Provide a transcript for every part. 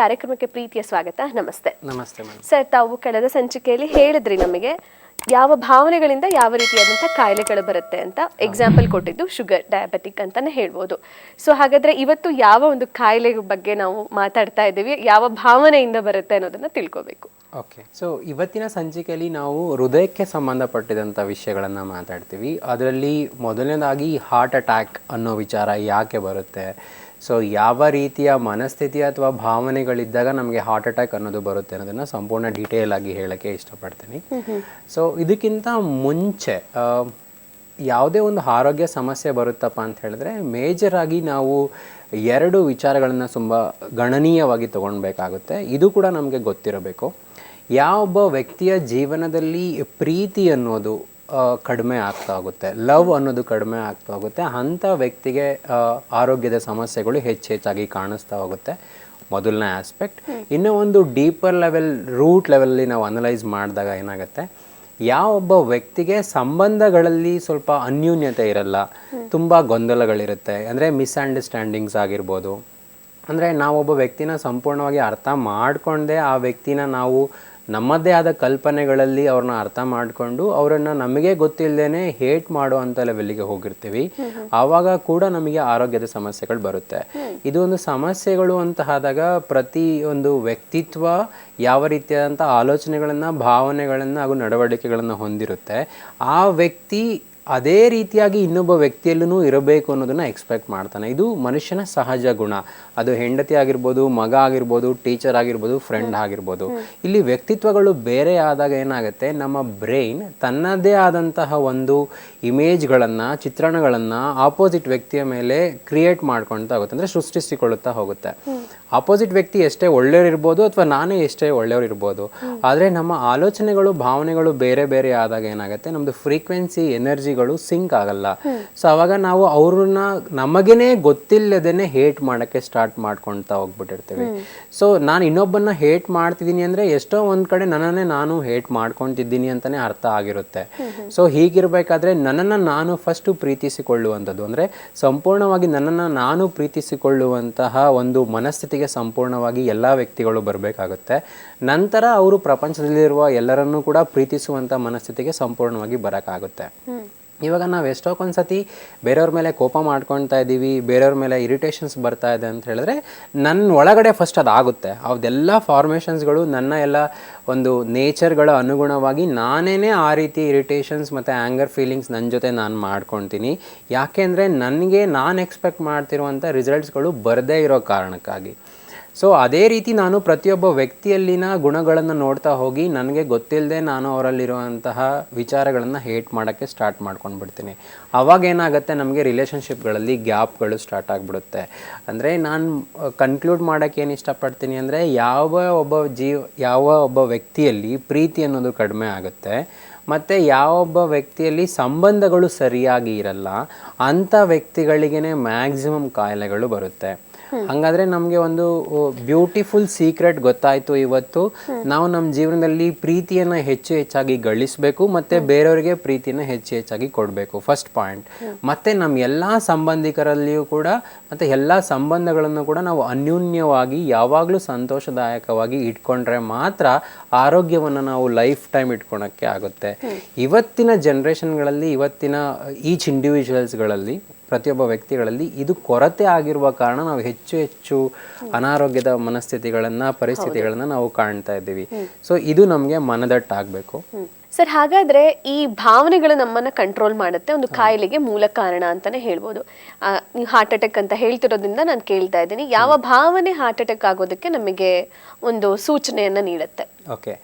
ಕಾರ್ಯಕ್ರಮಕ್ಕೆ ಪ್ರೀತಿಯ ಸ್ವಾಗತ. ನಮಸ್ತೆ. ನಮಸ್ತೆ ಸರ್ ತಾವು ಕಳೆದ ಸಂಚಿಕೆಯಲ್ಲಿ ಹೇಳಿದ್ರಿ ನಮಗೆ ಯಾವ ಭಾವನೆಗಳಿಂದ ಯಾವ ರೀತಿಯಾದಂಥ ಕಾಯಿಲೆಗಳು ಬರುತ್ತೆ ಅಂತ ಎಕ್ಸಾಂಪಲ್ ಕೊಟ್ಟಿದ್ದು ಶುಗರ್ ಡಯಾಬೆಟಿಕ್ ಅಂತಾನೆ ಹೇಳ್ಬೋದು. ಸೊ ಹಾಗಾದ್ರೆ ಇವತ್ತು ಯಾವ ಒಂದು ಕಾಯಿಲೆ ಬಗ್ಗೆ ನಾವು ಮಾತಾಡ್ತಾ ಇದ್ದೀವಿ ಯಾವ ಭಾವನೆಯಿಂದ ಬರುತ್ತೆ ಅನ್ನೋದನ್ನ ತಿಳ್ಕೊಬೇಕು. ಓಕೆ ಸೊ ಇವತ್ತಿನ ಸಂಚಿಕೆಯಲ್ಲಿ ನಾವು ಹೃದಯಕ್ಕೆ ಸಂಬಂಧಪಟ್ಟಿದಂಥ ವಿಷಯಗಳನ್ನು ಮಾತಾಡ್ತೀವಿ. ಅದರಲ್ಲಿ ಮೊದಲನೇದಾಗಿ ಹಾರ್ಟ್ ಅಟ್ಯಾಕ್ ಅನ್ನೋ ವಿಚಾರ ಯಾಕೆ ಬರುತ್ತೆ? ಸೊ ಯಾವ ರೀತಿಯ ಮನಸ್ಥಿತಿ ಅಥವಾ ಭಾವನೆಗಳಿದ್ದಾಗ ನಮಗೆ ಹಾರ್ಟ್ ಅಟ್ಯಾಕ್ ಅನ್ನೋದು ಬರುತ್ತೆ ಅನ್ನೋದನ್ನು ಸಂಪೂರ್ಣ ಡೀಟೇಲ್ ಆಗಿ ಹೇಳೋಕ್ಕೆ ಇಷ್ಟಪಡ್ತೀನಿ. ಸೊ ಇದಕ್ಕಿಂತ ಮುಂಚೆ ಯಾವುದೇ ಒಂದು ಆರೋಗ್ಯ ಸಮಸ್ಯೆ ಬರುತ್ತಪ್ಪ ಅಂತ ಹೇಳಿದ್ರೆ ಮೇಜರ್ ಆಗಿ ನಾವು ಎರಡು ವಿಚಾರಗಳನ್ನು ತುಂಬ ಗಣನೀಯವಾಗಿ ತಗೊಳ್ಬೇಕಾಗುತ್ತೆ. ಇದು ಕೂಡ ನಮಗೆ ಗೊತ್ತಿರಬೇಕು. ಯಾವೊಬ್ಬ ವ್ಯಕ್ತಿಯ ಜೀವನದಲ್ಲಿ ಪ್ರೀತಿ ಅನ್ನೋದು ಕಡಿಮೆ ಆಗ್ತಾ ಹೋಗುತ್ತೆ ಲವ್ ಅನ್ನೋದು ಕಡಿಮೆ ಆಗ್ತಾ ಹೋಗುತ್ತೆ ಅಂಥ ವ್ಯಕ್ತಿಗೆ ಆರೋಗ್ಯದ ಸಮಸ್ಯೆಗಳು ಹೆಚ್ಚು ಹೆಚ್ಚಾಗಿ ಕಾಣಿಸ್ತಾ ಹೋಗುತ್ತೆ. ಮೊದಲನೇ ಆಸ್ಪೆಕ್ಟ್ ಇನ್ನೂ ಒಂದು ಡೀಪರ್ ಲೆವೆಲ್ ರೂಟ್ ಲೆವೆಲಲ್ಲಿ ನಾವು ಅನಲೈಸ್ ಮಾಡಿದಾಗ ಏನಾಗುತ್ತೆ? ಯಾವೊಬ್ಬ ವ್ಯಕ್ತಿಗೆ ಸಂಬಂಧಗಳಲ್ಲಿ ಸ್ವಲ್ಪ ಅನ್ಯೂನ್ಯತೆ ಇರಲ್ಲ ತುಂಬ ಗೊಂದಲಗಳಿರುತ್ತೆ ಅಂದರೆ ಮಿಸ್ಅಂಡರ್ಸ್ಟ್ಯಾಂಡಿಂಗ್ಸ್ ಆಗಿರ್ಬೋದು ಅಂದರೆ ನಾವೊಬ್ಬ ವ್ಯಕ್ತಿನ ಸಂಪೂರ್ಣವಾಗಿ ಅರ್ಥ ಮಾಡಿಕೊಂಡೇ ಆ ವ್ಯಕ್ತಿನ ನಾವು ನಮ್ಮದೇ ಆದ ಕಲ್ಪನೆಗಳಲ್ಲಿ ಅವ್ರನ್ನ ಅರ್ಥ ಮಾಡಿಕೊಂಡು ಅವರನ್ನು ನಮಗೆ ಗೊತ್ತಿಲ್ಲದೇನೆ ಹೇಟ್ ಮಾಡೋ ಅಂತ ಲೆವೆಲ್ಲಿಗೆ ಹೋಗಿರ್ತೀವಿ. ಆವಾಗ ಕೂಡ ನಮಗೆ ಆರೋಗ್ಯದ ಸಮಸ್ಯೆಗಳು ಬರುತ್ತೆ. ಇದು ಒಂದು ಸಮಸ್ಯೆಗಳು ಅಂತ ಆದಾಗ ಪ್ರತಿ ಒಂದು ವ್ಯಕ್ತಿತ್ವ ಯಾವ ರೀತಿಯಾದಂಥ ಆಲೋಚನೆಗಳನ್ನು, ಭಾವನೆಗಳನ್ನು ಹಾಗೂ ನಡವಳಿಕೆಗಳನ್ನು ಹೊಂದಿರುತ್ತೆ. ಆ ವ್ಯಕ್ತಿ ಅದೇ ರೀತಿಯಾಗಿ ಇನ್ನೊಬ್ಬ ವ್ಯಕ್ತಿಯಲ್ಲೂ ಇರಬೇಕು ಅನ್ನೋದನ್ನು ಎಕ್ಸ್ಪೆಕ್ಟ್ ಮಾಡ್ತಾನೆ. ಇದು ಮನುಷ್ಯನ ಸಹಜ ಗುಣ. ಅದು ಹೆಂಡತಿ ಆಗಿರ್ಬೋದು ಮಗ ಆಗಿರ್ಬೋದು ಟೀಚರ್ ಆಗಿರ್ಬೋದು ಫ್ರೆಂಡ್ ಆಗಿರ್ಬೋದು. ಇಲ್ಲಿ ವ್ಯಕ್ತಿತ್ವಗಳು ಬೇರೆ ಆದಾಗ ಏನಾಗುತ್ತೆ? ನಮ್ಮ ಬ್ರೈನ್ ತನ್ನದೇ ಆದಂತಹ ಒಂದು ಇಮೇಜ್ಗಳನ್ನು ಚಿತ್ರಣಗಳನ್ನು ಆಪೋಸಿಟ್ ವ್ಯಕ್ತಿಯ ಮೇಲೆ ಕ್ರಿಯೇಟ್ ಮಾಡ್ಕೊಳ್ತಾ ಹೋಗುತ್ತೆ. ಅಂದರೆ ಸೃಷ್ಟಿಸಿಕೊಳ್ಳುತ್ತಾ ಹೋಗುತ್ತೆ. ಆಪೋಸಿಟ್ ವ್ಯಕ್ತಿ ಎಷ್ಟೇ ಒಳ್ಳೆಯವ್ರಿರ್ಬೋದು ಅಥವಾ ನಾನೇ ಎಷ್ಟೇ ಒಳ್ಳೆಯವ್ರಿರ್ಬೋದು ಆದರೆ ನಮ್ಮ ಆಲೋಚನೆಗಳು, ಭಾವನೆಗಳು ಬೇರೆ ಬೇರೆ ಆದಾಗ ಏನಾಗುತ್ತೆ? ನಮ್ಮದು ಫ್ರೀಕ್ವೆನ್ಸಿ ಎನರ್ಜಿಗಳು ಸಿಂಕ್ ಆಗಲ್ಲ. ಸೊ ಅವಾಗ ನಾವು ಅವ್ರನ್ನ ನಮಗೇನೆ ಗೊತ್ತಿಲ್ಲದೇನೆ ಹೇಟ್ ಮಾಡೋಕ್ಕೆ ಸ್ಟಾರ್ಟ್ ಮಾಡ್ಕೊಳ್ತಾ ಹೋಗ್ಬಿಟ್ಟಿರ್ತೀವಿ. ಸೊ ನಾನು ಇನ್ನೊಬ್ಬನ್ನ ಹೇಟ್ ಮಾಡ್ತಿದ್ದೀನಿ ಅಂದರೆ ಎಷ್ಟೋ ಒಂದು ಕಡೆ ನನ್ನನ್ನೇ ನಾನು ಹೇಟ್ ಮಾಡ್ಕೊತಿದ್ದೀನಿ ಅಂತಲೇ ಅರ್ಥ ಆಗಿರುತ್ತೆ. ಸೊ ಹೀಗಿರಬೇಕಾದ್ರೆ ನನ್ನನ್ನು ನಾನು ಫಸ್ಟು ಪ್ರೀತಿಸಿಕೊಳ್ಳುವಂಥದ್ದು. ಅಂದರೆ ಸಂಪೂರ್ಣವಾಗಿ ನನ್ನನ್ನು ನಾನು ಪ್ರೀತಿಸಿಕೊಳ್ಳುವಂತಹ ಒಂದು ಮನಸ್ಥಿತಿಗೆ ಸಂಪೂರ್ಣವಾಗಿ ಎಲ್ಲ ವ್ಯಕ್ತಿಗಳು ಬರಬೇಕಾಗುತ್ತೆ. ನಂತರ ಅವರು ಪ್ರಪಂಚದಲ್ಲಿರುವ ಎಲ್ಲರನ್ನೂ ಕೂಡ ಪ್ರೀತಿಸುವಂಥ ಮನಸ್ಥಿತಿಗೆ ಸಂಪೂರ್ಣವಾಗಿ ಬರೋಕ್ಕಾಗುತ್ತೆ. ಇವಾಗ ನಾವು ಎಷ್ಟೊಂದ್ಸತಿ ಬೇರೆಯವ್ರ ಮೇಲೆ ಕೋಪ ಮಾಡ್ಕೊಳ್ತಾ ಇದ್ದೀವಿ ಬೇರೆಯವ್ರ ಮೇಲೆ ಇರಿಟೇಷನ್ಸ್ ಬರ್ತಾ ಇದೆ ಅಂತ ಹೇಳಿದ್ರೆ ನನ್ನ ಒಳಗಡೆ ಫಸ್ಟ್ ಅದಾಗುತ್ತೆ. ಅದೆಲ್ಲ ಫಾರ್ಮೇಷನ್ಸ್ಗಳು ನನ್ನ ಎಲ್ಲ ಒಂದು ನೇಚರ್ಗಳ ಅನುಗುಣವಾಗಿ ನಾನೇ ಆ ರೀತಿ ಇರಿಟೇಷನ್ಸ್ ಮತ್ತು ಆ್ಯಂಗರ್ ಫೀಲಿಂಗ್ಸ್ ನನ್ನ ಜೊತೆ ನಾನು ಮಾಡ್ಕೊತೀನಿ. ಯಾಕೆಂದರೆ ನನಗೆ ನಾನು ಎಕ್ಸ್ಪೆಕ್ಟ್ ಮಾಡ್ತಿರುವಂಥ ರಿಸಲ್ಟ್ಸ್ಗಳು ಬರದೇ ಇರೋ ಕಾರಣಕ್ಕಾಗಿ. ಸೊ ಅದೇ ರೀತಿ ನಾನು ಪ್ರತಿಯೊಬ್ಬ ವ್ಯಕ್ತಿಯಲ್ಲಿನ ಗುಣಗಳನ್ನು ನೋಡ್ತಾ ಹೋಗಿ ನನಗೆ ಗೊತ್ತಿಲ್ಲದೆ ನಾನು ಅವರಲ್ಲಿರುವಂತಹ ವಿಚಾರಗಳನ್ನು ಹೇಟ್ ಮಾಡೋಕ್ಕೆ ಸ್ಟಾರ್ಟ್ ಮಾಡ್ಕೊಂಡು ಬಿಡ್ತೀನಿ ಅವಾಗ ಏನಾಗುತ್ತೆ ನಮಗೆ ರಿಲೇಷನ್ಶಿಪ್ಗಳಲ್ಲಿ ಗ್ಯಾಪ್ಗಳು ಸ್ಟಾರ್ಟ್ ಆಗಿಬಿಡುತ್ತೆ. ಅಂದರೆ ನಾನು ಕನ್ಕ್ಲೂಡ್ ಮಾಡೋಕ್ಕೆ ಏನು ಇಷ್ಟಪಡ್ತೀನಿ ಅಂದರೆ ಯಾವ ಒಬ್ಬ ಜೀವ, ಯಾವ ಒಬ್ಬ ವ್ಯಕ್ತಿಯಲ್ಲಿ ಪ್ರೀತಿ ಅನ್ನೋದು ಕಡಿಮೆ ಆಗುತ್ತೆ, ಮತ್ತು ಯಾವೊಬ್ಬ ವ್ಯಕ್ತಿಯಲ್ಲಿ ಸಂಬಂಧಗಳು ಸರಿಯಾಗಿ ಇರಲ್ಲ, ಅಂಥ ವ್ಯಕ್ತಿಗಳಿಗೇ ಮ್ಯಾಕ್ಸಿಮಮ್ ಕಾಯಿಲೆಗಳು ಬರುತ್ತೆ. ಹಾಗಾದ್ರೆ ನಮಗೆ ಒಂದು ಬ್ಯೂಟಿಫುಲ್ ಸೀಕ್ರೆಟ್ ಗೊತ್ತಾಯ್ತು ಇವತ್ತು. ನಾವು ನಮ್ಮ ಜೀವನದಲ್ಲಿ ಪ್ರೀತಿಯನ್ನ ಹೆಚ್ಚು ಹೆಚ್ಚಾಗಿ ಗಳಿಸಬೇಕು ಮತ್ತೆ ಬೇರೆಯವರಿಗೆ ಪ್ರೀತಿಯನ್ನ ಹೆಚ್ಚು ಹೆಚ್ಚಾಗಿ ಕೊಡಬೇಕು. ಫಸ್ಟ್ ಪಾಯಿಂಟ್ ಮತ್ತೆ ನಮ್ಮ ಎಲ್ಲಾ ಸಂಬಂಧಿಕರಲ್ಲಿಯೂ ಕೂಡ ಮತ್ತೆ ಎಲ್ಲಾ ಸಂಬಂಧಗಳನ್ನು ಕೂಡ ನಾವು ಅನ್ಯೂನ್ಯವಾಗಿ ಯಾವಾಗಲೂ ಸಂತೋಷದಾಯಕವಾಗಿ ಇಟ್ಕೊಂಡ್ರೆ ಮಾತ್ರ ಆರೋಗ್ಯವನ್ನು ನಾವು ಲೈಫ್ ಟೈಮ್ ಇಟ್ಕೊಳಕ್ಕೆ ಆಗುತ್ತೆ. ಇವತ್ತಿನ ಜನರೇಷನ್ಗಳಲ್ಲಿ ಇವತ್ತಿನ ಈಚ್ ಇಂಡಿವಿಜುವಲ್ಸ್ಗಳಲ್ಲಿ ಪ್ರತಿಯೊಬ್ಬ ವ್ಯಕ್ತಿಗಳಲ್ಲಿ ಇದು ಕೊರತೆ ಆಗಿರುವ ಕಾರಣ ನಾವು ಹೆಚ್ಚು ಹೆಚ್ಚು ಅನಾರೋಗ್ಯದ ಮನಸ್ಥಿತಿಗಳನ್ನು ಪರಿಸ್ಥಿತಿಗಳನ್ನು ನಾವು ಕಾಣ್ತಾ ಇದ್ದೀವಿ. ಸೊ ಇದು ನಮಗೆ ಮನದಟ್ಟಾಗಬೇಕು. ಸರ್ ಹಾಗಾದ್ರೆ ಈ ಭಾವನೆಗಳು ನಮ್ಮನ್ನ ಕಂಟ್ರೋಲ್ ಮಾಡುತ್ತೆ ಒಂದು ಕಾಯಿಲೆಗೆ ಮೂಲ ಕಾರಣ ಅಂತಾನೆ ಹೇಳ್ಬೋದು. ನೀವು ಹಾರ್ಟ್ ಅಟ್ಯಾಕ್ ಅಂತ ಹೇಳ್ತಿರೋದ್ರಿಂದ ನಾನು ಕೇಳ್ತಾ ಇದ್ದೀನಿ ಯಾವ ಭಾವನೆ ಹಾರ್ಟ್ ಅಟ್ಯಾಕ್ ಆಗೋದಕ್ಕೆ ನಮಗೆ ಒಂದು ಸೂಚನೆಯನ್ನ ನೀಡುತ್ತೆ? ಓಕೆ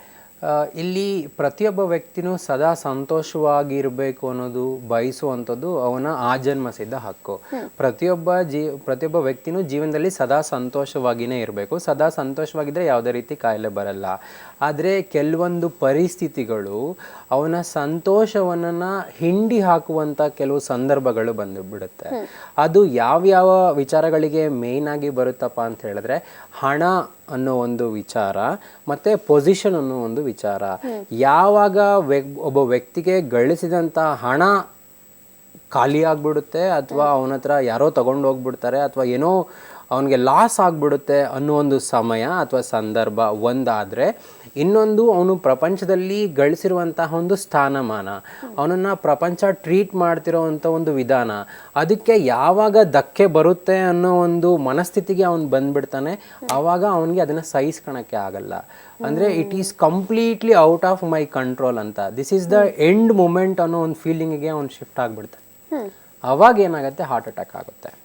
ಇಲ್ಲಿ ಪ್ರತಿಯೊಬ್ಬ ವ್ಯಕ್ತಿನೂ ಸದಾ ಸಂತೋಷವಾಗಿರಬೇಕು ಅನ್ನೋದು ಬಯಸುವಂಥದ್ದು ಅವನ ಆಜನ್ಮ ಸಿದ್ಧ ಹಕ್ಕು ಪ್ರತಿಯೊಬ್ಬ ಜೀ ಪ್ರತಿಯೊಬ್ಬ ವ್ಯಕ್ತಿನೂ ಜೀವನದಲ್ಲಿ ಸದಾ ಸಂತೋಷವಾಗಿಯೇ ಇರಬೇಕು. ಸದಾ ಸಂತೋಷವಾಗಿದ್ದರೆ ಯಾವುದೇ ರೀತಿ ಕಾಯಿಲೆ ಬರಲ್ಲ. ಆದರೆ ಕೆಲವೊಂದು ಪರಿಸ್ಥಿತಿಗಳು ಅವನ ಸಂತೋಷವನ್ನು ಹಿಂಡಿ ಹಾಕುವಂಥ ಕೆಲವು ಸಂದರ್ಭಗಳು ಬಂದು ಬಿಡುತ್ತೆ ಅದು ಯಾವ್ಯಾವ ವಿಚಾರಗಳಿಗೆ ಮೇಯ್ನ್ ಆಗಿ ಬರುತ್ತಪ್ಪ ಅಂತ ಹೇಳಿದ್ರೆ ಹಣ ಅನ್ನೋ ಒಂದು ವಿಚಾರ ಮತ್ತೆ ಪೊಸಿಷನ್ ಅನ್ನೋ ಒಂದು ವಿಚಾರ. ಯಾವಾಗ ಒಬ್ಬ ವ್ಯಕ್ತಿಗೆ ಗಳಿಸಿದಂಥ ಹಣ ಖಾಲಿ ಆಗ್ಬಿಡುತ್ತೆ ಅಥವಾ ಅವನ ಹತ್ರ ಯಾರೋ ತಗೊಂಡು ಹೋಗ್ಬಿಡ್ತಾರೆ ಅಥವಾ ಏನೋ ಅವನಿಗೆ ಲಾಸ್ ಆಗ್ಬಿಡುತ್ತೆ ಅನ್ನೋ ಒಂದು ಸಮಯ ಅಥವಾ ಸಂದರ್ಭ ಒಂದಾದರೆ ಇನ್ನೊಂದು ಅವನು ಪ್ರಪಂಚದಲ್ಲಿ ಗಳಿಸಿರುವಂತಹ ಒಂದು ಸ್ಥಾನಮಾನ. ಅವನನ್ನ ಪ್ರಪಂಚ ಟ್ರೀಟ್ ಮಾಡ್ತಿರೋವಂಥ ಒಂದು ವಿಧಾನ. ಅದಕ್ಕೆ ಯಾವಾಗ ಧಕ್ಕೆ ಬರುತ್ತೆ ಅನ್ನೋ ಒಂದು ಮನಸ್ಥಿತಿಗೆ ಅವನು ಬಂದ್ಬಿಡ್ತಾನೆ. ಆವಾಗ ಅವನಿಗೆ ಅದನ್ನು ಸಹಿಸ್ಕೊಳಕ್ಕೆ ಆಗಲ್ಲ. ಅಂದರೆ it is completely out of my control ಅಂತ. This is the end moment ಅನ್ನೋ ಒಂದು ಫೀಲಿಂಗಿಗೆ ಅವ್ನು ಶಿಫ್ಟ್ ಆಗಿಬಿಡ್ತಾನೆ. ಅವಾಗ ಏನಾಗುತ್ತೆ? ಹಾರ್ಟ್ ಅಟ್ಯಾಕ್ ಆಗುತ್ತೆ.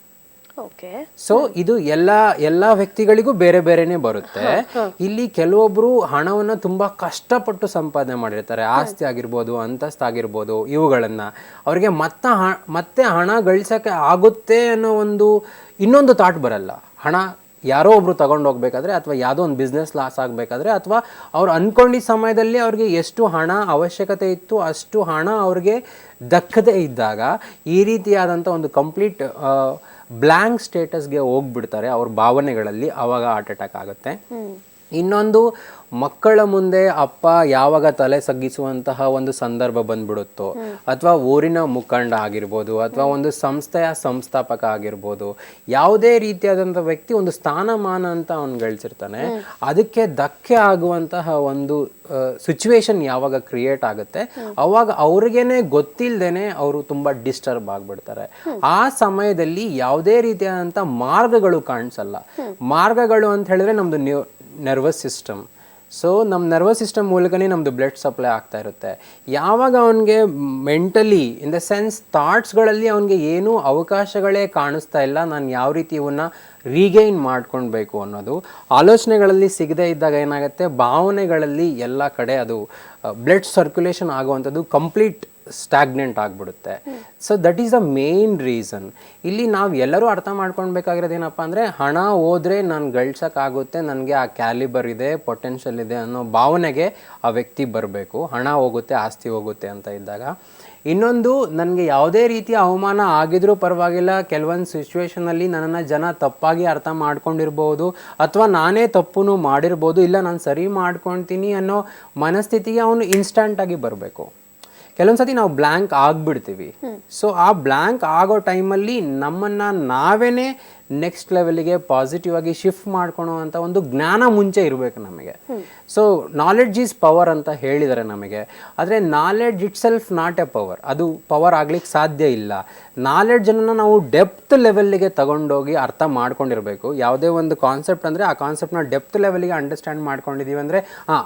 ಸೊ ಇದು ಎಲ್ಲ ಎಲ್ಲ ವ್ಯಕ್ತಿಗಳಿಗೂ ಬೇರೆ ಬೇರೆನೆ ಬರುತ್ತೆ. ಇಲ್ಲಿ ಕೆಲವೊಬ್ರು ಹಣವನ್ನ ತುಂಬಾ ಕಷ್ಟಪಟ್ಟು ಸಂಪಾದನೆ ಮಾಡಿರ್ತಾರೆ. ಆಸ್ತಿ ಆಗಿರ್ಬೋದು ಅಂತಸ್ತ ಆಗಿರ್ಬೋದು ಇವುಗಳನ್ನ. ಅವ್ರಿಗೆ ಮತ್ತ ಮತ್ತೆ ಹಣ ಗಳಿಸಕ್ಕೆ ಆಗುತ್ತೆ ಅನ್ನೋ ಒಂದು ಇನ್ನೊಂದು ತಾಟ್ ಬರಲ್ಲ. ಹಣ ಯಾರೋ ಒಬ್ರು ತಗೊಂಡು ಹೋಗ್ಬೇಕಾದ್ರೆ ಅಥವಾ ಯಾವುದೋ ಒಂದು ಬಿಸ್ನೆಸ್ ಲಾಸ್ ಆಗಬೇಕಾದ್ರೆ ಅಥವಾ ಅವ್ರು ಅನ್ಕೊಂಡಿದ್ದ ಸಮಯದಲ್ಲಿ ಅವ್ರಿಗೆ ಎಷ್ಟು ಹಣ ಅವಶ್ಯಕತೆ ಇತ್ತು ಅಷ್ಟು ಹಣ ಅವ್ರಿಗೆ ದಕ್ಕದೇ ಇದ್ದಾಗ ಈ ರೀತಿಯಾದಂಥ ಒಂದು ಕಂಪ್ಲೀಟ್ ಬ್ಲ್ಯಾಂಕ್ ಸ್ಟೇಟಸ್ಗೆ ಹೋಗ್ಬಿಡ್ತಾರೆ ಅವ್ರ ಭಾವನೆಗಳಲ್ಲಿ ಅವಾಗ ಹಾರ್ಟ್ ಅಟ್ಯಾಕ್ ಆಗುತ್ತೆ. ಇನ್ನೊಂದು ಮಕ್ಕಳ ಮುಂದೆ ಅಪ್ಪ ಯಾವಾಗ ತಲೆ ಸಗ್ಗಿಸುವಂತಹ ಒಂದು ಸಂದರ್ಭ ಬಂದ್ಬಿಡುತ್ತೋ, ಅಥವಾ ಊರಿನ ಮುಖಂಡ ಆಗಿರ್ಬೋದು, ಅಥವಾ ಒಂದು ಸಂಸ್ಥೆಯ ಸಂಸ್ಥಾಪಕ ಆಗಿರ್ಬೋದು, ಯಾವುದೇ ರೀತಿಯಾದಂಥ ವ್ಯಕ್ತಿ ಒಂದು ಸ್ಥಾನಮಾನ ಅಂತ ಅವನು ಗಳಿಸಿರ್ತಾನೆ, ಅದಕ್ಕೆ ಧಕ್ಕೆ ಆಗುವಂತಹ ಒಂದು ಸಿಚುವೇಶನ್ ಯಾವಾಗ ಕ್ರಿಯೇಟ್ ಆಗುತ್ತೆ, ಅವಾಗ ಅವ್ರಿಗೇನೆ ಗೊತ್ತಿಲ್ಲದೇನೆ ಅವರು ತುಂಬಾ ಡಿಸ್ಟರ್ಬ್ ಆಗ್ಬಿಡ್ತಾರೆ. ಆ ಸಮಯದಲ್ಲಿ ಯಾವುದೇ ರೀತಿಯಾದಂಥ ಮಾರ್ಗಗಳು ಕಾಣಿಸಲ್ಲ. ಮಾರ್ಗಗಳು ಅಂತ ಹೇಳಿದ್ರೆ ನಮ್ದು ನ್ಯೂ ನರ್ವಸ್ ಸಿಸ್ಟಮ್ ಸೊ ನಮ್ಮ ನರ್ವಸ್ ಸಿಸ್ಟಮ್ ಮೂಲಕನೇ ನಮ್ಮದು ಬ್ಲಡ್ ಸಪ್ಲೈ ಆಗ್ತಾ ಇರುತ್ತೆ. ಯಾವಾಗ ಅವನಿಗೆ ಮೆಂಟಲಿ ಇನ್ ದ ಸೆನ್ಸ್ ಥಾಟ್ಸ್ಗಳಲ್ಲಿ ಅವನಿಗೆ ಏನೂ ಅವಕಾಶಗಳೇ ಕಾಣಿಸ್ತಾ ಇಲ್ಲ, ನಾನು ಯಾವ ರೀತಿ ಇವನ್ನ ರೀಗೈನ್ ಮಾಡ್ಕೊಳ್ಬೇಕು ಅನ್ನೋದು. ಆಲೋಚನೆಗಳಲ್ಲಿ ಸಿಗದೇ ಇದ್ದಾಗ ಏನಾಗುತ್ತೆ, ಭಾವನೆಗಳಲ್ಲಿ ಎಲ್ಲ ಕಡೆ ಅದು ಬ್ಲಡ್ ಸರ್ಕ್ಯುಲೇಷನ್ ಆಗುವಂಥದ್ದು ಕಂಪ್ಲೀಟ್ ಸ್ಟಾಗ್ನೆಂಟ್ ಆಗಿಬಿಡುತ್ತೆ. So that is the main reason ಇಲ್ಲಿ ನಾವು ಎಲ್ಲರೂ ಅರ್ಥ ಮಾಡ್ಕೊಳ್ಬೇಕಾಗಿರೋದು ಏನಪ್ಪ ಅಂದರೆ, ಹಣ ಹೋದರೆ ನಾನು ಗಳಿಸೋಕ್ಕಾಗುತ್ತೆ, ನನಗೆ ಆ ಕ್ಯಾಲಿಬರ್ ಇದೆ ಪೊಟೆನ್ಷಿಯಲ್ ಇದೆ ಅನ್ನೋ ಭಾವನೆಗೆ ಆ ವ್ಯಕ್ತಿ ಬರಬೇಕು. ಹಣ ಹೋಗುತ್ತೆ, ಆಸ್ತಿ ಹೋಗುತ್ತೆ ಅಂತ ಇದ್ದಾಗ. ಇನ್ನೊಂದು, ನನಗೆ ಯಾವುದೇ ರೀತಿಯ ಅವಮಾನ ಆಗಿದ್ರೂ ಪರವಾಗಿಲ್ಲ, ಕೆಲವೊಂದು ಸಿಚುವೇಶನಲ್ಲಿ ನನ್ನನ್ನು ಜನ ತಪ್ಪಾಗಿ ಅರ್ಥ ಮಾಡ್ಕೊಂಡಿರ್ಬೋದು, ಅಥವಾ ನಾನೇ ತಪ್ಪು ಮಾಡಿರ್ಬೋದು, ಇಲ್ಲ ನಾನು ಸರಿ ಮಾಡ್ಕೊತೀನಿ ಅನ್ನೋ ಮನಸ್ಥಿತಿಗೆ ಅವನು ಇನ್ಸ್ಟಂಟಾಗಿ ಬರಬೇಕು. ಕೆಲವೊಂದು ಸತಿ ನಾವು ಬ್ಲ್ಯಾಂಕ್ ಆಗ್ಬಿಡ್ತೀವಿ. ಸೊ ಆ ಬ್ಲ್ಯಾಂಕ್ ಆಗೋ ಟೈಮಲ್ಲಿ ನಮ್ಮನ್ನ ನಾವೇ ನೆಕ್ಸ್ಟ್ ಲೆವೆಲ್ಗೆ ಪಾಸಿಟಿವ್ ಆಗಿ ಶಿಫ್ಟ್ ಮಾಡ್ಕೊಳೋ ಅಂತ ಒಂದು ಜ್ಞಾನ ಮುಂಚೆ ಇರಬೇಕು ನಮಗೆ. ಸೊ ನಾಲೆಡ್ಜ್ ಈಸ್ ಪವರ್ ಅಂತ ಹೇಳಿದ್ದಾರೆ ನಮಗೆ. ಆದರೆ knowledge itself not a power ಅದು ಪವರ್ ಆಗ್ಲಿಕ್ಕೆ ಸಾಧ್ಯ ಇಲ್ಲ. ನಾಲೆಡ್ಜನ್ನು ನಾವು ಡೆಪ್ತ್ ಲೆವೆಲ್ಗೆ ತಗೊಂಡೋಗಿ ಅರ್ಥ ಮಾಡ್ಕೊಂಡಿರಬೇಕು. ಯಾವುದೇ ಒಂದು ಕಾನ್ಸೆಪ್ಟ್ ಅಂದರೆ ಆ ಕಾನ್ಸೆಪ್ಟ್ನ ಡೆಪ್ತ್ ಲೆವೆಲ್ಗೆ ಅಂಡರ್ಸ್ಟ್ಯಾಂಡ್ ಮಾಡ್ಕೊಂಡಿದ್ದೀವಿ ಅಂದರೆ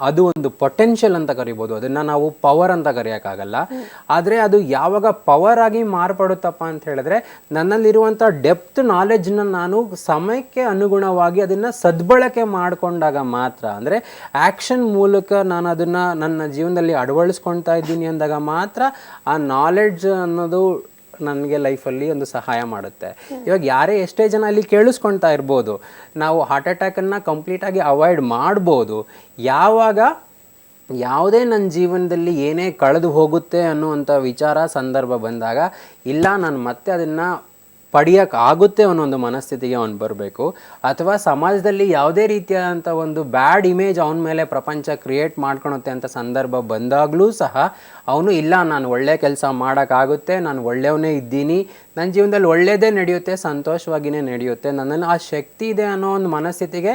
ಅದು ಒಂದು ಪೊಟೆನ್ಷಿಯಲ್ ಅಂತ ಕರಿಬೋದು. ಅದನ್ನು ನಾವು ಪವರ್ ಅಂತ ಕರೆಯೋಕ್ಕಾಗಲ್ಲ. ಆದರೆ ಅದು ಯಾವಾಗ ಪವರ್ ಆಗಿ ಮಾರ್ಪಡುತ್ತಪ್ಪ ಅಂತ ಹೇಳಿದ್ರೆ ನನ್ನಲ್ಲಿರುವಂಥ ಡೆಪ್ತ್ ನಾಲೆಡ್ಜ್ನ ನಾನು ಸಮಯಕ್ಕೆ ಅನುಗುಣವಾಗಿ ಅದನ್ನು ಸದ್ಬಳಕೆ ಮಾಡಿಕೊಂಡಾಗ ಮಾತ್ರ, ಅಂದರೆ ಆ್ಯಕ್ಷನ್ ಮೂಲಕ ನಾನು ಅದನ್ನು ನನ್ನ ಜೀವನದಲ್ಲಿ ಅಳವಡಿಸ್ಕೊಳ್ತಾ ಇದ್ದೀನಿ ಅಂದಾಗ ಮಾತ್ರ ಆ ನಾಲೆಡ್ಜ್ ಅನ್ನೋದು ನನಗೆ ಲೈಫಲ್ಲಿ ಒಂದು ಸಹಾಯ ಮಾಡುತ್ತೆ. ಇವಾಗ ಯಾರೇ ಎಷ್ಟೇ ಜನ ಅಲ್ಲಿ ಕೇಳಿಸ್ಕೊಳ್ತಾ ಇರ್ಬೋದು, ನಾವು ಹಾರ್ಟ್ ಅಟ್ಯಾಕನ್ನು ಕಂಪ್ಲೀಟಾಗಿ ಅವಾಯ್ಡ್ ಮಾಡ್ಬೋದು, ಯಾವಾಗ ಯಾವುದೇ ನನ್ನ ಜೀವನದಲ್ಲಿ ಏನೇ ಕಳೆದು ಹೋಗುತ್ತೆ ಅನ್ನುವಂಥ ವಿಚಾರ, ಸಂದರ್ಭ ಬಂದಾಗ, ಇಲ್ಲ, ನಾನು ಮತ್ತೆ ಅದನ್ನು ಪಡೆಯೋಕೆ ಆಗುತ್ತೆ ಅನ್ನೋ ಒಂದು ಮನಸ್ಥಿತಿಗೆ ಅವನು ಬರಬೇಕು. ಅಥವಾ ಸಮಾಜದಲ್ಲಿ ಯಾವುದೇ ರೀತಿಯಾದಂಥ ಒಂದು ಬ್ಯಾಡ್ ಇಮೇಜ್ ಅವನ ಮೇಲೆ ಪ್ರಪಂಚ ಕ್ರಿಯೇಟ್ ಮಾಡ್ಕೊಳುತ್ತೆ ಅಂತ ಸಂದರ್ಭ ಬಂದಾಗಲೂ ಸಹ ಅವನು, ಇಲ್ಲ, ನಾನು ಒಳ್ಳೆ ಕೆಲಸ ಮಾಡೋಕ್ಕಾಗುತ್ತೆ ನಾನು ಒಳ್ಳೆಯವನೇ ಇದ್ದೀನಿ ನನ್ನ ಜೀವನದಲ್ಲಿ ಒಳ್ಳೆಯದೇ ನಡೆಯುತ್ತೆ ಸಂತೋಷವಾಗಿಯೇ ನಡೆಯುತ್ತೆ ನನ್ನನ್ನು ಆ ಶಕ್ತಿ ಇದೆ ಅನ್ನೋ ಒಂದು ಮನಸ್ಥಿತಿಗೆ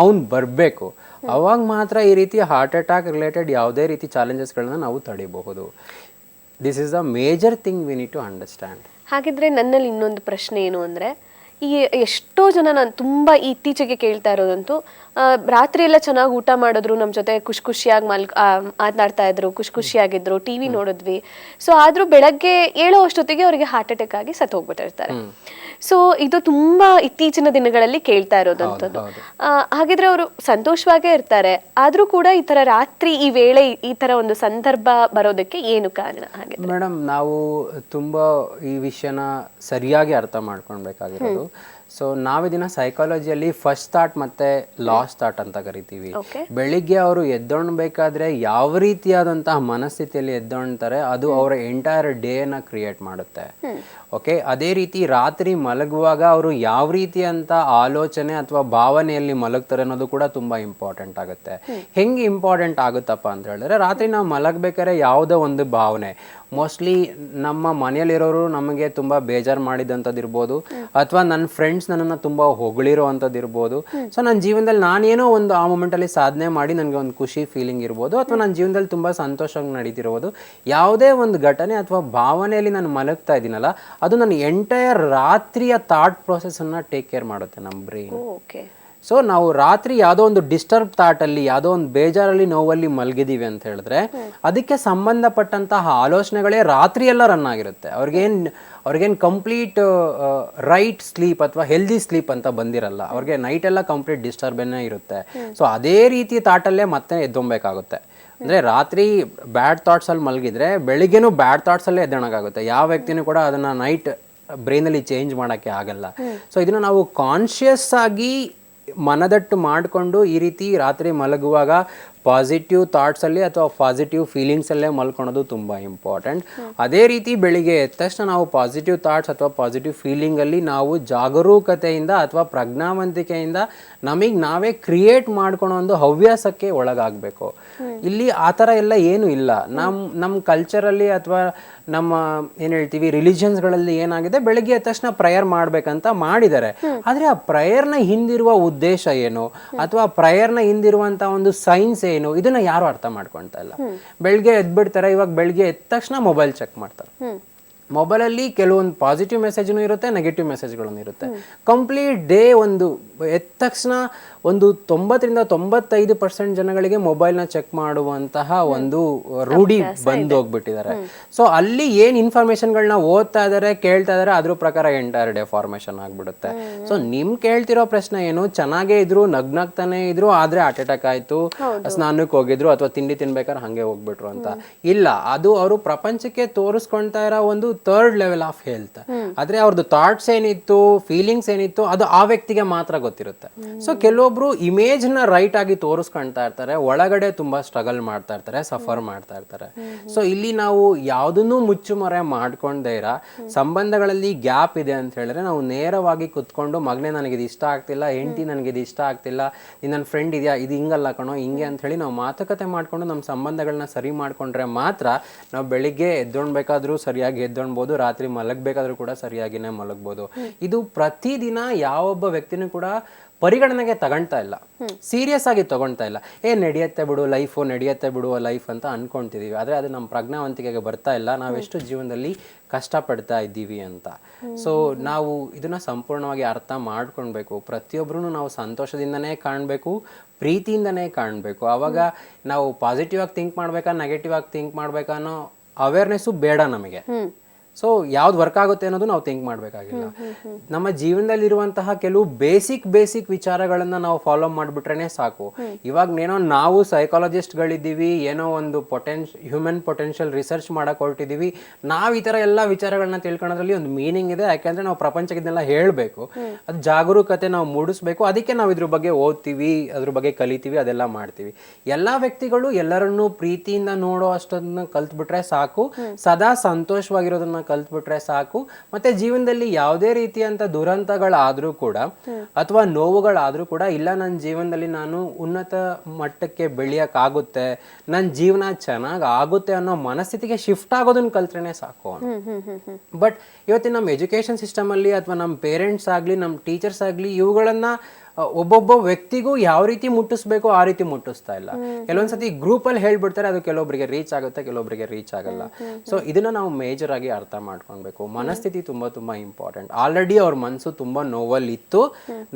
ಅವನು ಬರಬೇಕು. ಅವಾಗ ಮಾತ್ರ ಈ ರೀತಿ ಹಾರ್ಟ್ ಅಟ್ಯಾಕ್ ರಿಲೇಟೆಡ್ ಯಾವುದೇ ರೀತಿ ಚಾಲೆಂಜಸ್ಗಳನ್ನ ನಾವು ತಡಿಬಹುದು. This is the major thing we need to understand ಹಾಗಿದ್ರೆ ನನ್ನಲ್ಲಿ ಇನ್ನೊಂದು ಪ್ರಶ್ನೆ ಏನು ಅಂದ್ರೆ ಈ ಎಷ್ಟೋ ಜನ ನಾನು ತುಂಬಾ ಇತ್ತೀಚೆಗೆ ಕೇಳ್ತಾ ಇರೋದಂತೂ ರಾತ್ರಿ ಎಲ್ಲ ಚೆನ್ನಾಗಿ ಊಟ ಮಾಡಿದ್ರು ನಮ್ಮ ಜೊತೆ ಖುಷಿ ಖುಷಿಯಾಗಿ ಮಲ್ ಮಾತನಾಡ್ತಾ ಇದ್ರು ಖುಷಿ ಖುಷಿಯಾಗಿದ್ರು ಟಿವಿ ನೋಡಿದ್ವಿ. ಸೊ ಆದ್ರೂ ಬೆಳಗ್ಗೆ ಏಳೋ ಅಷ್ಟೊತ್ತಿಗೆ ಅವರಿಗೆ ಹಾರ್ಟ್ ಅಟ್ಯಾಕ್ ಆಗಿ ಸತ್ತು ಹೋಗ್ಬಿಟ್ಟಿರ್ತಾರೆ ಸೊ ಇದು ತುಂಬಾ ಇತ್ತೀಚಿನ ದಿನಗಳಲ್ಲಿ ಕೇಳ್ತಾ ಇರೋದಂಥದ್ದು. ಹಾಗಿದ್ರೆ ಅವರು ಸಂತೋಷವಾಗೇ ಇರ್ತಾರೆ. ಆದ್ರೂ ಕೂಡ ಈ ತರ ರಾತ್ರಿ ಈ ವೇಳೆ ಈ- ಈ ತರ ಒಂದು ಸಂದರ್ಭ ಬರೋದಕ್ಕೆ ಏನು ಕಾರಣ ಹಾಗೆ ಮೇಡಮ್ ನಾವು ತುಂಬಾ ಈ ವಿಷಯನ ಸರಿಯಾಗಿ ಅರ್ಥ ಮಾಡ್ಕೊಳ್ಬೇಕಾಗಿರೋದು. ಸೊ ನಾವಿದಿನ ಸೈಕಾಲಜಿಯಲ್ಲಿ ಫಸ್ಟ್ ಥಾಟ್ ಮತ್ತೆ ಲಾಸ್ಟ್ ಥಾಟ್ ಅಂತ ಕರಿತೀವಿ. ಬೆಳಿಗ್ಗೆ ಅವರು ಎದ್ದೊಳ್ಬೇಕಾದ್ರೆ ಯಾವ ರೀತಿಯಾದಂತಹ ಮನಸ್ಥಿತಿಯಲ್ಲಿ ಎದ್ದೊಳ್ತಾರೆ ಅದು ಅವರ ಎಂಟೈರ್ ಡೇನ ಕ್ರಿಯೇಟ್ ಮಾಡುತ್ತೆ. ಓಕೆ ಅದೇ ರೀತಿ ರಾತ್ರಿ ಮಲಗುವಾಗ ಅವರು ಯಾವ ರೀತಿಯಂತ ಆಲೋಚನೆ ಅಥವಾ ಭಾವನೆಯಲ್ಲಿ ಮಲಗ್ತಾರೆ ಅನ್ನೋದು ಕೂಡ ತುಂಬಾ ಇಂಪಾರ್ಟೆಂಟ್ ಆಗುತ್ತೆ. ಹೆಂಗೆ ಇಂಪಾರ್ಟೆಂಟ್ ಆಗುತ್ತಪ್ಪ ಅಂತ ಹೇಳಿದ್ರೆ ರಾತ್ರಿ ನಾವು ಮಲಗಬೇಕಾದ್ರೆ ಯಾವುದೋ ಒಂದು ಭಾವನೆ. ಮೋಸ್ಟ್ಲಿ ನಮ್ಮ ಮನೆಯಲ್ಲಿರೋರು ನಮಗೆ ತುಂಬ ಬೇಜಾರು ಮಾಡಿದಂಥದ್ದು ಇರ್ಬೋದು. ಅಥವಾ ನನ್ನ ಫ್ರೆಂಡ್ಸ್ ನನ್ನನ್ನು ತುಂಬ ಹೊಗಳಿರೋವಂಥದ್ದು ಇರ್ಬೋದು ಸೊ ನನ್ನ ಜೀವನದಲ್ಲಿ ನಾನೇನೋ ಒಂದು ಆ ಮೂಮೆಂಟಲ್ಲಿ ಸಾಧನೆ ಮಾಡಿ ನನಗೆ ಒಂದು ಖುಷಿ ಫೀಲಿಂಗ್ ಇರ್ಬೋದು. ಅಥವಾ ನನ್ನ ಜೀವನದಲ್ಲಿ ತುಂಬ ಸಂತೋಷವಾಗಿ ನಡೀತಿರ್ಬೋದು. ಯಾವುದೇ ಒಂದು ಘಟನೆ ಅಥವಾ ಭಾವನೆಯಲ್ಲಿ ನಾನು ಮಲಗ್ತಾ ಇದ್ದೀನಲ್ಲ, ಅದು ನನ್ನ ಎಂಟೈರ್ ರಾತ್ರಿಯ ಥಾಟ್ ಪ್ರೊಸೆಸನ್ನು ಟೇಕ್ ಕೇರ್ ಮಾಡುತ್ತೆ ನಮ್ಮ ಬ್ರೈನ್ ಓಕೆ ಸೊ ನಾವು ರಾತ್ರಿ ಯಾವುದೋ ಒಂದು ಡಿಸ್ಟರ್ಬ್ ಥಾಟಲ್ಲಿ ಯಾವುದೋ ಒಂದು ಬೇಜಾರಲ್ಲಿ ನೋವಲ್ಲಿ ಮಲಗಿದೀವಿ ಅಂತ ಹೇಳಿದ್ರೆ, ಅದಕ್ಕೆ ಸಂಬಂಧಪಟ್ಟಂತಹ ಆಲೋಚನೆಗಳೇ ರಾತ್ರಿ ಎಲ್ಲ ರನ್ ಆಗಿರುತ್ತೆ. ಅವ್ರಿಗೇನು ಅವ್ರಿಗೇನು ಕಂಪ್ಲೀಟ್ ರೈಟ್ ಸ್ಲೀಪ್ ಅಥವಾ ಹೆಲ್ದಿ ಸ್ಲೀಪ್ ಅಂತ ಬಂದಿರಲ್ಲ. ಅವ್ರಿಗೆ ನೈಟ್ ಎಲ್ಲ ಕಂಪ್ಲೀಟ್ ಡಿಸ್ಟರ್ಬೆನ್ನೇ ಇರುತ್ತೆ. ಸೊ ಅದೇ ರೀತಿ ಥಾಟಲ್ಲೇ ಮತ್ತೆ ಎದ್ದೊಂಬೇಕಾಗುತ್ತೆ. ಅಂದ್ರೆ ರಾತ್ರಿ ಬ್ಯಾಡ್ ಥಾಟ್ಸ್ ಅಲ್ಲಿ ಮಲಗಿದ್ರೆ, ಬೆಳಿಗ್ಗೆನೂ ಬ್ಯಾಡ್ ಥಾಟ್ಸ್ ಅಲ್ಲೇ ಎದ್ದಣಕ್ಕಾಗುತ್ತೆ ಯಾವ ವ್ಯಕ್ತಿನೂ ಕೂಡ ಅದನ್ನ ನೈಟ್ ಬ್ರೈನಲ್ಲಿ ಚೇಂಜ್ ಮಾಡೋಕ್ಕೆ ಆಗಲ್ಲ. ಸೊ ಇದನ್ನ ನಾವು ಕಾನ್ಷಿಯಸ್ ಆಗಿ ಮನದಟ್ಟು ಮಾಡಿಕೊಂಡು ಈ ರೀತಿ ರಾತ್ರಿ ಮಲಗುವಾಗ ಪಾಸಿಟಿವ್ ಥಾಟ್ಸಲ್ಲಿ ಅಥವಾ ಪಾಸಿಟಿವ್ ಫೀಲಿಂಗ್ಸಲ್ಲೇ ಮಲ್ಕೊಳೋದು ತುಂಬ ಇಂಪಾರ್ಟೆಂಟ್ ಅದೇ ರೀತಿ ಬೆಳಿಗ್ಗೆ ಎದ್ದ ತಕ್ಷಣ ನಾವು ಪಾಸಿಟಿವ್ ಥಾಟ್ಸ್ ಅಥವಾ ಪಾಸಿಟಿವ್ ಫೀಲಿಂಗಲ್ಲಿ ನಾವು ಜಾಗರೂಕತೆಯಿಂದ ಅಥವಾ ಪ್ರಜ್ಞಾವಂತಿಕೆಯಿಂದ ನಮಗೆ ನಾವೇ ಕ್ರಿಯೇಟ್ ಮಾಡ್ಕೊಳೋ ಒಂದು ಹವ್ಯಾಸಕ್ಕೆ ಒಳಗಾಗಬೇಕು. ಇಲ್ಲಿ ಆ ಥರ ಎಲ್ಲ ಏನು ಇಲ್ಲ. ನಮ್ಮ ನಮ್ಮ ಕಲ್ಚರಲ್ಲಿ ಅಥವಾ ನಮ್ಮ ಏನು ಹೇಳ್ತೀವಿ ರಿಲಿಜನ್ಸ್ಗಳಲ್ಲಿ ಏನಾಗಿದೆ, ಬೆಳಿಗ್ಗೆ ಎದ್ದ ತಕ್ಷಣ ಪ್ರೇಯರ್ ಮಾಡಬೇಕಂತ ಮಾಡಿದ್ದಾರೆ. ಆದರೆ ಆ ಪ್ರೇಯರ್ನ ಹಿಂದಿರುವ ಉದ್ದೇಶ ಏನು? ಅಥವಾ ಪ್ರೇಯರ್ನ ಹಿಂದಿರುವಂಥ ಒಂದು ಸೈನ್ಸ್ ಏನು? ಇದನ್ನ ಯಾರು ಅರ್ಥ ಮಾಡ್ಕೊಳ್ತಾ ಇಲ್ಲ. ಬೆಳಗ್ಗೆ ಎದ್ಬಿಡ್ತಾರೆ, ಇವಾಗ ಬೆಳಗ್ಗೆ ಎದ್ದ ತಕ್ಷಣ ಮೊಬೈಲ್ ಚೆಕ್ ಮಾಡ್ತಾರೆ. ಮೊಬೈಲಲ್ಲಿ ಕೆಲವೊಂದು ಪಾಸಿಟಿವ್ ಮೆಸೇಜ್ನೂ ಇರುತ್ತೆ ನೆಗೆಟಿವ್ ಮೆಸೇಜ್ಗಳನ್ನು ಇರುತ್ತೆ. ಕಂಪ್ಲೀಟ್ ಡೇ ಒಂದು ಎದ್ದ ತಕ್ಷಣ ಒಂದು ತೊಂಬತ್ತರಿಂದ ತೊಂಬತ್ತೈದು ಪರ್ಸೆಂಟ್ ಜನಗಳಿಗೆ ಮೊಬೈಲ್ನ ಚೆಕ್ ಮಾಡುವಂತಹ ಒಂದು ರೂಢಿ ಬಂದು ಹೋಗ್ಬಿಟ್ಟಿದ್ದಾರೆ. ಸೊ ಅಲ್ಲಿ ಏನು ಇನ್ಫಾರ್ಮೇಶನ್ಗಳನ್ನ ಓದ್ತಾ ಇದ್ದಾರೆ ಕೇಳ್ತಾ ಇದ್ದಾರೆ ಅದ್ರ ಪ್ರಕಾರ ಎಂಟೈರ್ ಡೇ ಫಾರ್ಮೇಶನ್ ಆಗಿಬಿಡುತ್ತೆ. ಸೊ ನಿಮ್ ಕೇಳ್ತಿರೋ ಪ್ರಶ್ನೆ ಏನು? ಚೆನ್ನಾಗೇ ಇದ್ರು ನಗ್ನಗ್ತಾನೆ ಇದ್ರು ಆದ್ರೆ ಹಾರ್ಟ್ ಅಟ್ಯಾಕ್ ಆಯ್ತು ಸ್ನಾನಕ್ಕೆ ಹೋಗಿದ್ರು ಅಥವಾ ತಿಂಡಿ ತಿನ್ಬೇಕಾದ್ರೆ ಹಂಗೆ ಹೋಗ್ಬಿಟ್ರು ಅಂತ. ಇಲ್ಲ ಅದು ಅವರು ಪ್ರಪಂಚಕ್ಕೆ ತೋರಿಸ್ಕೊಳ್ತಾ ಇರೋ ಒಂದು ಥರ್ಡ್ ಲೆವೆಲ್ ಆಫ್ ಹೆಲ್ತ್ ಆದ್ರೆ ಅವ್ರದ್ದು ಥಾಟ್ಸ್ ಏನಿತ್ತು ಫೀಲಿಂಗ್ಸ್ ಏನಿತ್ತು ಅದು ಆ ವ್ಯಕ್ತಿಗೆ ಮಾತ್ರ ಗೊತ್ತಿರುತ್ತೆ. ಸೊ ಕೆಲವೊಬ್ರು ಇಮೇಜ್ನ ರೈಟ್ ಆಗಿ ತೋರಿಸ್ಕೊಳ್ತಾ ಇರ್ತಾರೆ ಒಳಗಡೆ ತುಂಬಾ ಸ್ಟ್ರಗಲ್ ಮಾಡ್ತಾ ಇರ್ತಾರೆ ಸಫರ್ ಮಾಡ್ತಾ ಇರ್ತಾರೆ. ಸೊ ಇಲ್ಲಿ ನಾವು ಯಾವುದನ್ನು ಮುಚ್ಚುಮರೆ ಮಾಡ್ಕೊಂಡೇ ಇರ ಸಂಬಂಧಗಳಲ್ಲಿ ಗ್ಯಾಪ್ ಇದೆ ಅಂತ ಹೇಳಿದ್ರೆ ನಾವು ನೇರವಾಗಿ ಕುತ್ಕೊಂಡು ಮಗನೇ ನನಗೆ ಇದು ಇಷ್ಟ ಆಗ್ತಿಲ್ಲ ಹೆಂಡತಿ ನನಗೆ ಇದು ಇಷ್ಟ ಆಗ್ತಿಲ್ಲ ಇದು ನನ್ನ ಫ್ರೆಂಡ್ ಇದೆಯಾ ಇದು ಹಿಂಗಲ್ಲ ಕಣೋ ಹಿಂಗೆ ಅಂತ ಹೇಳಿ ನಾವು ಮಾತುಕತೆ ಮಾಡ್ಕೊಂಡು ನಮ್ಮ ಸಂಬಂಧಗಳನ್ನ ಸರಿ ಮಾಡ್ಕೊಂಡ್ರೆ ಮಾತ್ರ ನಾವು ಬೆಳಿಗ್ಗೆ ಎದ್ದೊಳ್ಬೇಕಾದ್ರೂ ಸರಿಯಾಗಿ ಎದ್ದೊಳ್ಬೋದು ರಾತ್ರಿ ಮಲಗಬೇಕಾದ್ರೂ ಕೂಡ ಸರಿಯಾಗಿನೇ ಮಲಗ್ಬೋದು. ಇದು ಪ್ರತಿದಿನ ಯಾವೊಬ್ಬ ವ್ಯಕ್ತಿನೂ ಕೂಡ ಪರಿಗಣನೆಗೆ ತಗೊಳ್ತಾ ಇಲ್ಲ. ಸೀರಿಯಸ್ ಆಗಿ ತಗೊಳ್ತಾ ಇಲ್ಲ. ಏ ನಡೆಯುತ್ತೆ ಬಿಡು ಲೈಫು ನಡೆಯುತ್ತೆ ಬಿಡು ಲೈಫ್ ಅಂತ ಅನ್ಕೊಂತಿದೀವಿ. ಆದರೆ ಅದು ನಮ್ಮ ಪ್ರಜ್ಞಾವಂತಿಕೆಗೆ ಬರ್ತಾ ಇಲ್ಲ. ನಾವೆಷ್ಟು ಜೀವನದಲ್ಲಿ ಕಷ್ಟಪಡ್ತಾ ಇದ್ದೀವಿ ಅಂತ. ಸೊ ನಾವು ಇದನ್ನ ಸಂಪೂರ್ಣವಾಗಿ ಅರ್ಥ ಮಾಡ್ಕೊಳ್ಬೇಕು. ಪ್ರತಿಯೊಬ್ಬರೂ ನಾವು ಸಂತೋಷದಿಂದನೇ ಕಾಣಬೇಕು ಪ್ರೀತಿಯಿಂದನೇ ಕಾಣಬೇಕು. ಆವಾಗ ನಾವು ಪಾಸಿಟಿವ್ ಆಗಿ ಥಿಂಕ್ ಮಾಡ್ಬೇಕಾ ನೆಗೆಟಿವ್ ಆಗಿ ಥಿಂಕ್ ಮಾಡ್ಬೇಕಾ ಅನ್ನೋ ಅವೇರ್ನೆಸ್ಸು ಬೇಡ ನಮಗೆ. ಸೊ ಯಾವ್ದು ವರ್ಕ್ ಆಗುತ್ತೆ ಅನ್ನೋದು ನಾವು ಥಿಂಕ್ ಮಾಡಬೇಕಾಗಿಲ್ಲ. ನಮ್ಮ ಜೀವನದಲ್ಲಿ ಇರುವಂತಹ ಕೆಲವು ಬೇಸಿಕ್ ಬೇಸಿಕ್ ವಿಚಾರಗಳನ್ನ ನಾವು ಫಾಲೋ ಮಾಡಿಬಿಟ್ರೇನೆ ಸಾಕು. ಇವಾಗ ಏನೋ ನಾವು ಸೈಕಾಲಜಿಸ್ಟ್ಗಳಿದ್ದೀವಿ ಏನೋ ಒಂದು ಪೊಟೆನ್ಶ್ ಹ್ಯೂಮನ್ ಪೊಟೆನ್ಷಿಯಲ್ ರಿಸರ್ಚ್ ಮಾಡಕ್ಕೆ ಹೊರಟಿದ್ದೀವಿ ನಾವು ಈ ಥರ ಎಲ್ಲ ವಿಚಾರಗಳನ್ನ ತಿಳ್ಕೊಳ್ಳೋದ್ರಲ್ಲಿ ಒಂದು ಮೀನಿಂಗ್ ಇದೆ. ಯಾಕೆಂದ್ರೆ ನಾವು ಪ್ರಪಂಚಕ್ಕೆ ಇದನ್ನೆಲ್ಲ ಹೇಳಬೇಕು ಅದು ಜಾಗರೂಕತೆ ನಾವು ಮೂಡಿಸ್ಬೇಕು. ಅದಕ್ಕೆ ನಾವು ಇದ್ರ ಬಗ್ಗೆ ಓದ್ತೀವಿ ಅದ್ರ ಬಗ್ಗೆ ಕಲಿತೀವಿ ಅದೆಲ್ಲ ಮಾಡ್ತೀವಿ. ಎಲ್ಲ ವ್ಯಕ್ತಿಗಳು ಎಲ್ಲರನ್ನೂ ಪ್ರೀತಿಯಿಂದ ನೋಡೋ ಅಷ್ಟನ್ನು ಕಲ್ತ್ಬಿಟ್ರೆ ಸಾಕು. ಸದಾ ಸಂತೋಷವಾಗಿರೋದನ್ನ ಕಲ್ತ್ಬಿಟ್ರೆ ಸಾಕು. ಮತ್ತೆ ಜೀವನದಲ್ಲಿ ಯಾವುದೇ ರೀತಿಯಂತ ದುರಂತಗಳಾದ್ರೂ ಕೂಡ ಅಥವಾ ನೋವುಗಳಾದ್ರೂ ಕೂಡ ಇಲ್ಲ ನನ್ನ ಜೀವನದಲ್ಲಿ ನಾನು ಉನ್ನತ ಮಟ್ಟಕ್ಕೆ ಬೆಳೆಯಕ್ಕಾಗುತ್ತೆ ನನ್ನ ಜೀವನ ಚೆನ್ನಾಗ್ ಆಗುತ್ತೆ ಅನ್ನೋ ಮನಸ್ಥಿತಿಗೆ ಶಿಫ್ಟ್ ಆಗೋದನ್ನ ಕಲ್ತ್ರೇನೆ ಸಾಕು ಬಟ್ ಇವತ್ತಿನ ನಮ್ಮ ಎಜುಕೇಶನ್ ಸಿಸ್ಟಮ್ ಅಲ್ಲಿ ಅಥವಾ ನಮ್ಮ ಪೇರೆಂಟ್ಸ್ ಆಗಲಿ ನಮ್ಮ ಟೀಚರ್ಸ್ ಆಗಲಿ ಇವುಗಳನ್ನ ಒಬ್ಬೊಬ್ಬ ವ್ಯಕ್ತಿಗೂ ಯಾವ ರೀತಿ ಮುಟ್ಟಿಸ್ಬೇಕು ಆ ರೀತಿ ಮುಟ್ಟಿಸ್ತಾ ಇಲ್ಲ. ಕೆಲವೊಂದ್ಸತಿ ಗ್ರೂಪ್ ಅಲ್ಲಿ ಹೇಳ್ಬಿಡ್ತಾರೆ, ಅದು ಕೆಲವೊಬ್ಬರಿಗೆ ರೀಚ್ ಆಗುತ್ತೆ ಕೆಲವೊಬ್ಬರಿಗೆ ರೀಚ್ ಆಗಲ್ಲ. ಸೊ ಇದನ್ನ ನಾವು ಮೇಜರ್ ಆಗಿ ಅರ್ಥ ಮಾಡ್ಕೊಳ್ಬೇಕು. ಮನಸ್ಥಿತಿ ತುಂಬಾ ತುಂಬಾ ಇಂಪಾರ್ಟೆಂಟ್ ಆಲ್ರೆಡಿ ಅವ್ರ ಮನಸ್ಸು ತುಂಬಾ ನೋವಲ್ಲಿ ಇತ್ತು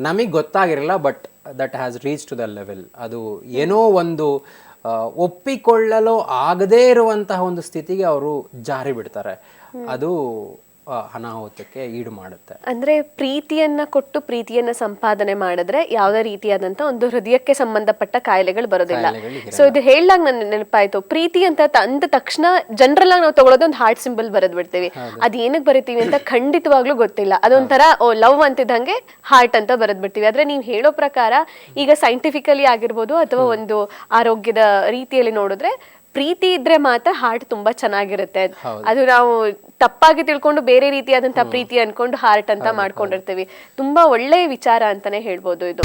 ನಮಗೆ ಗೊತ್ತಾಗಿರಲ್ಲ but that has reach to the level ಅದು ಏನೋ ಒಂದು ಒಪ್ಪಿಕೊಳ್ಳಲು ಆಗದೇ ಇರುವಂತಹ ಒಂದು ಸ್ಥಿತಿಗೆ ಅವರು ಜಾರಿ ಬಿಡ್ತಾರೆ ಅದು ಅನಾಹುತಕ್ಕೆ ಈಡು ಮಾಡುತ್ತೆ. ಅಂದ್ರೆ ಪ್ರೀತಿಯನ್ನ ಕೊಟ್ಟು ಪ್ರೀತಿಯನ್ನ ಸಂಪಾದನೆ ಮಾಡಿದ್ರೆ ಯಾವುದೇ ರೀತಿಯಾದಂತ ಒಂದು ಹೃದಯಕ್ಕೆ ಸಂಬಂಧಪಟ್ಟ ಕಾಯಿಲೆಗಳು ಬರೋದಿಲ್ಲ. ಸೊ ಇದು ಹೇಳಿದಾಗ ನನ್ ನೆನಪಾಯ್ತು. ಪ್ರೀತಿ ಅಂತ ಅಂದ ತಕ್ಷಣ ಜನರಲ್ ಆಗಿ ನಾವು ತಗೊಳ್ಳೋದು ಒಂದು ಹಾರ್ಟ್ ಸಿಂಬಲ್ ಬರೆದ್ ಬಿಡ್ತೀವಿ. ಅದ್ ಏನಕ್ಕೆ ಬರಿತೀವಿ ಅಂತ ಖಂಡಿತವಾಗ್ಲೂ ಗೊತ್ತಿಲ್ಲ. ಅದೊಂಥರ ಓ ಲವ್ ಅಂತಿದ್ದಂಗೆ ಹಾರ್ಟ್ ಅಂತ ಬರೆದ್ ಬಿಡ್ತೀವಿ. ಆದ್ರೆ ನೀವು ಹೇಳೋ ಪ್ರಕಾರ ಈಗ ಸೈಂಟಿಫಿಕಲಿ ಆಗಿರ್ಬೋದು ಅಥವಾ ಒಂದು ಆರೋಗ್ಯದ ರೀತಿಯಲ್ಲಿ ನೋಡಿದ್ರೆ ಪ್ರೀತಿ ಇದ್ರೆ ಮಾತ್ರ ಹಾರ್ಟ್ ತುಂಬಾ ಚೆನ್ನಾಗಿರುತ್ತೆ. ಅದು ನಾವು ತಪ್ಪಾಗಿ ತಿಳ್ಕೊಂಡು ಬೇರೆ ರೀತಿಯಾದಂತಹ ಪ್ರೀತಿ ಅನ್ಕೊಂಡು ಹಾರ್ಟ್ ಅಂತ ಮಾಡ್ಕೊಂಡಿರ್ತೀವಿ. ತುಂಬಾ ಒಳ್ಳೆಯ ವಿಚಾರ ಅಂತಾನೆ ಹೇಳ್ಬೋದು ಇದು.